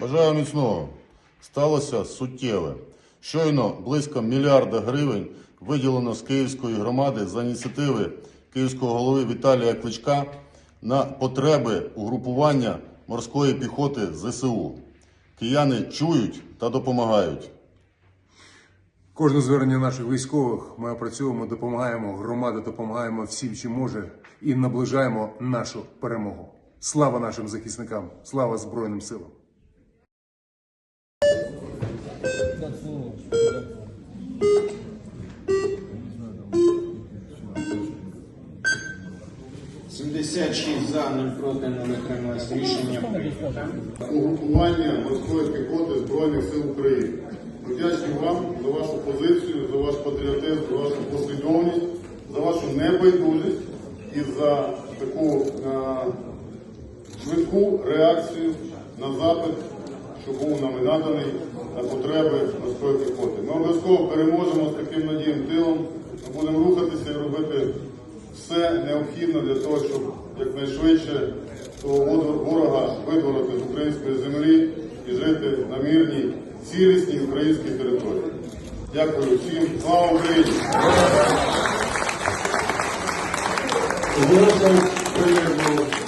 Бажаю міцного. Сталося суттєве. Щойно близько мільярда гривень виділено з Київської громади за ініціативи київського голови Віталія Кличка на потреби угрупування морської піхоти ЗСУ. Кияни чують та допомагають. Кожне звернення наших військових ми опрацьовуємо, допомагаємо, громада допомагаємо всім, чим може, і наближаємо нашу перемогу. Слава нашим захисникам! Слава Збройним силам! – 76 за, 0 проти, 0 утрималось. Рішення. Угрупування морської піхоти Збройних сил України. Вдячні вам за вашу позицію, за ваш патріотизм, за вашу послідовність, за вашу небайдужість і за таку е, швидку реакцію на запит, що був нам наданий на потреби морської піхоти. Ми обов'язково переможемо з таким надієм тилом. Ми будемо рухатися і робити все необхідне для того, щоб якнайшвидше того ворога видворити з української землі і жити на мирній, цілісній українській території. Дякую всім. Слава Україні! Перерву